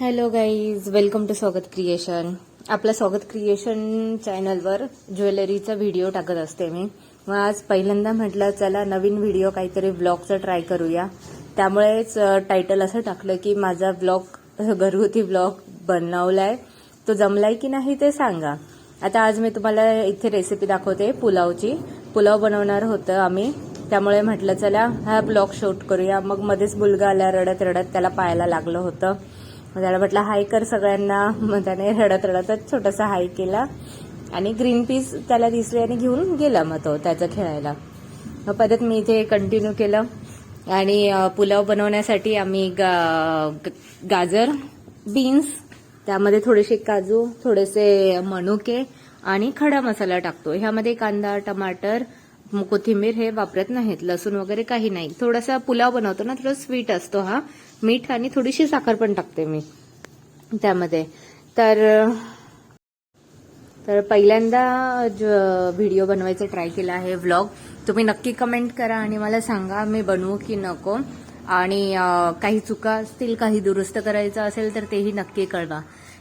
Hello guys welcome to Swagat creation आपल्या Swagat creation चॅनलवर ज्वेलरीचा video टाकत असते मी. मग आज पहिल्यांदा म्हटलं चला नवीन व्हिडिओ काहीतरी ब्लॉगचा ट्राय करूया. त्यामुळेच टायटल असं टाकलं की माझा ब्लॉग घरगुती ब्लॉग बनवलाय. तो जमलाय की नाही ते सांगा. आता आज मी तुम्हाला इथे रेसिपी दाखवते पुलावची. पुलाव बनवणार होतं आम्ही. त्यामुळे म्हटलं चला हा ब्लॉग शूट करूया. मग मध्येच मुलगा आला रडत रडत त्याला पाहायला लागलं होतं. मग त्याला म्हटलं हाय कर सगळ्यांना. मग त्याने रडत रडतच छोटासा हाय केला. आणि ग्रीन पीस त्याला दिसले आणि घेऊन गेला मग तो त्याचं खेळायला. मग परत मी इथे कंटिन्यू केलं. आणि पुलाव बनवण्यासाठी आम्ही गा- ग- गाजर बीन्स त्यामध्ये थोडेसे काजू थोडेसे मनुके आणि खडा मसाला टाकतो. ह्यामध्ये कांदा टमाटर कोथिंबीर हे वापरत नाहीत. लसूण वगैरे काही नाही. थोडासा पुलाव बनवतो ना थोडा स्वीट असतो हा. मीठ आणि थोडीशी साखर पण टाकते मी त्यामध्ये. तर तर पहिल्यांदा ज- व्हिडिओ बनवायचा ट्राय केला आहे व्लॉग तुम्ही नक्की कमेंट करा आणि मला सांगा मी बनवू की नको. आणि काही चुका असतील काही दुरुस्त करायचं असेल तर तेही नक्की कळवा.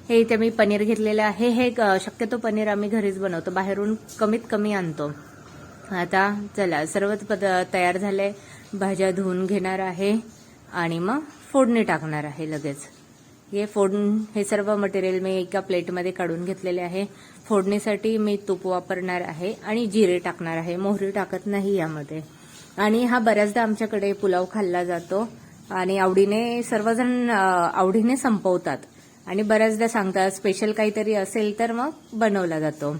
हे इथे मी पनीर घेतलेलं आहे. हे शक्यतो पनीर आम्ही घरीच बनवतो. बाहेरून कमीत कमी आणतो. आता चला सर्वच पद तयार झाले. भाज्या धुवून घेणार आहे. आणि मग? फोडणी टाकणार आहे लगेच. हे फोडून हे सर्व मटेरियल मी एका प्लेटमध्ये काढून घेतलेले आहे. फोडणीसाठी मी तूप वापरणार आहे आणि जिरे टाकणार आहे. मोहरी टाकत नाही यामध्ये. आणि हा बऱ्याचदा आमच्याकडे पुलाव खाल्ला जातो आणि आवडीने सर्वजण आवडीने संपवतात. आणि बऱ्याचदा सांगतात स्पेशल काहीतरी असेल तर मग बनवला जातो.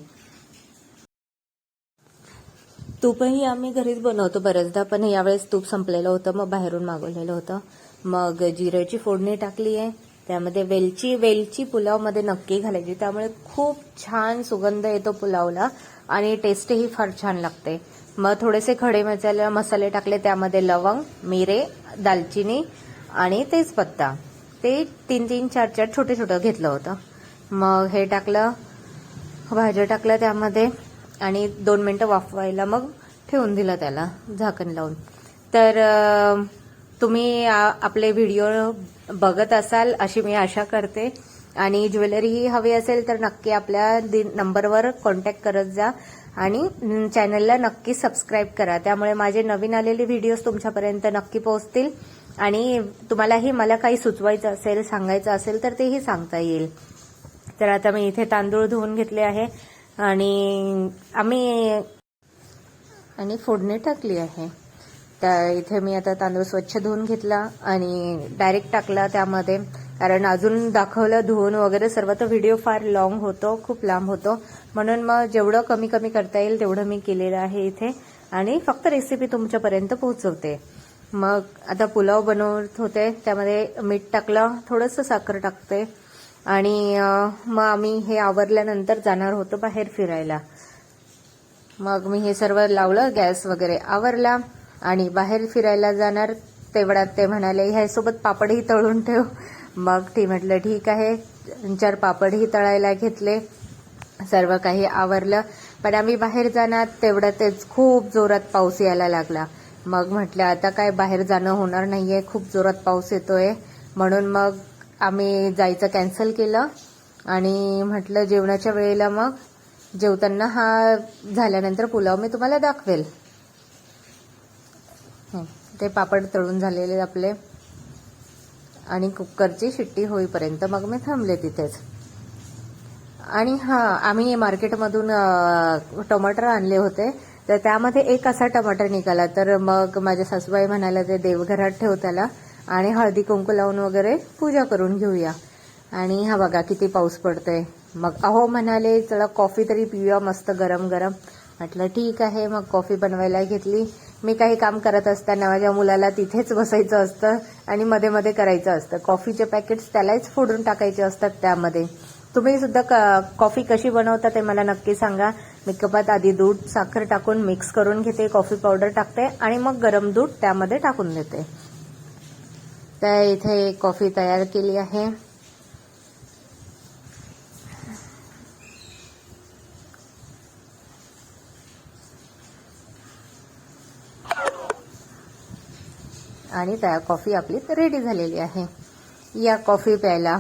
तूपही आम्ही घरीच बनवतो बऱ्याचदा पण यावेळेस तूप संपलेलं होतं मग बाहेरून मागवलेलं होतं. मग जिऱ्याची फोडणी टाकली आहे. त्यामध्ये वेलची वेलची पुलावमध्ये नक्की घालायची. त्यामुळे खूप छान सुगंध येतो पुलावला आणि टेस्टही फार छान लागते. मग थोडेसे खडे मसाले मसाले टाकले. त्यामध्ये लवंग मिरे दालचिनी आणि तेजपत्ता. ते तीन तीन चार चार छोटे छोटं घेतलं होतं. मग हे टाकलं भाज्या टाकलं त्यामध्ये आणि दोन मिनटं वाफवायला मग ठेवून दिलं त्याला झाकण लावून. तर तुम्ही आपले व्हिडिओ बघत असाल अशी मी आशा करते. आणि ज्वेलरीही हवी असेल तर नक्की आपल्या नंबरवर कॉन्टॅक्ट करत जा. आणि चॅनलला नक्की सबस्क्राईब करा. त्यामुळे माझे नवीन आलेले व्हिडिओज तुमच्यापर्यंत नक्की पोहोचतील. आणि तुम्हालाही मला काही सुचवायचं असेल सांगायचं असेल तर तेही सांगता येईल. तर आता मी इथे तांदूळ धुवून घेतले आहे. आणि आम्ही आणि फोडणी टाकली आहे. त्या इथे मी आता तांदूळ स्वच्छ धुवून घेतला आणि डायरेक्ट टाकला त्यामध्ये. कारण अजून दाखवलं धुवून वगैरे सर्व तर व्हिडिओ फार लॉंग होतो खूप लांब होतो. म्हणून मग जेवढं कमी कमी करता येईल तेवढं मी केलेलं आहे इथे. आणि फक्त रेसिपी तुमच्यापर्यंत पोहोचवते. मग आता पुलाव बनवत होते त्यामध्ये मीठ टाकलं थोडंसं साखर टाकते. आणि मग आम्ही हे आवरल्यानंतर जाणार होतो बाहेर फिरायला. मग मी हे सर्व लावलं गॅस वगैरे आवरला. आणि बाहेर फिरायला जाणार तेवढ्यात ते म्हणाले ह्यासोबत पापडही तळून ठेव. मग ती म्हटलं ठीक आहे. चार पापडही तळायला घेतले. सर्व काही आवरलं. पण आम्ही बाहेर जाणार तेवढ्यातच खूप जोरात पाऊस यायला लागला. मग म्हटलं आता काय बाहेर जाणं होणार नाहीये खूप जोरात पाऊस येतोय. म्हणून मग आम्ही जायचं कॅन्सल केलं. आणि म्हटलं जेवणाच्या वेळेला मग जेवताना हा झाल्यानंतर पुलाव मी तुम्हाला दाखवेल. ते पापड तळून झालेले आपले. आणि कुकरची शिट्टी होईपर्यंत मग मी थांबले तिथेच. आणि हा आम्ही मार्केटमधून टमाटर आणले होते. तर त्यामध्ये एक असा टमाटर निघाला. तर मग माझ्या सासूबाई म्हणाल्या ते देवघरात ठेव त्याला आणि हळदी कुंकू लावून वगैरे पूजा करून घेऊया. आणि हा बघा किती पाऊस पडतोय. मग अहो म्हणाले चला कॉफी तरी पिऊया मस्त गरम गरम म्हटलं ठीक आहे. मग कॉफी बनवायला घेतली. मी काही काम करत असताना माझ्या मुलाला तिथेच बसायचं असतं आणि मध्ये मध्ये करायचं असतं. कॉफीचे पॅकेट्स त्यालाच फोडून टाकायचे असतात त्यामध्ये. तुम्ही सुद्धा क- कॉफी कशी बनवता ते मला नक्की सांगा. मी कपात आधी दूध साखर टाकून मिक्स करून घेते कॉफी पावडर टाकते आणि मग गरम दूध त्यामध्ये टाकून देते. तर इथे कॉफी तयार केली आहे. आणि त्या कॉफी आपली रेडी झालेली आहे. या कॉफी प्यायला.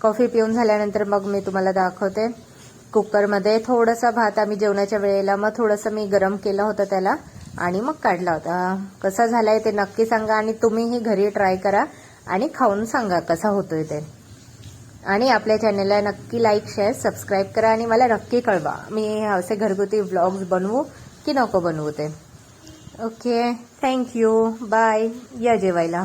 कॉफी पिऊन झाल्यानंतर मग मी तुम्हाला दाखवते. कुकरमध्ये थोडासा भात आम्ही जेवणाच्या वेळेला मग थोडंसं मी गरम केलं होतं त्याला आणि मग काढला होता. कसा झालाय ते नक्की सांगा आणि तुम्हीही घरी ट्राय करा आणि खाऊन सांगा कसा होतोय ते. आणि आपल्या चॅनलला नक्की लाईक शेअर सबस्क्राईब करा आणि मला नक्की कळवा. मी असे घरगुती व्लॉग्स बनवू की नको बनवू ते. ओके थँक्यू बाय या जेवायला.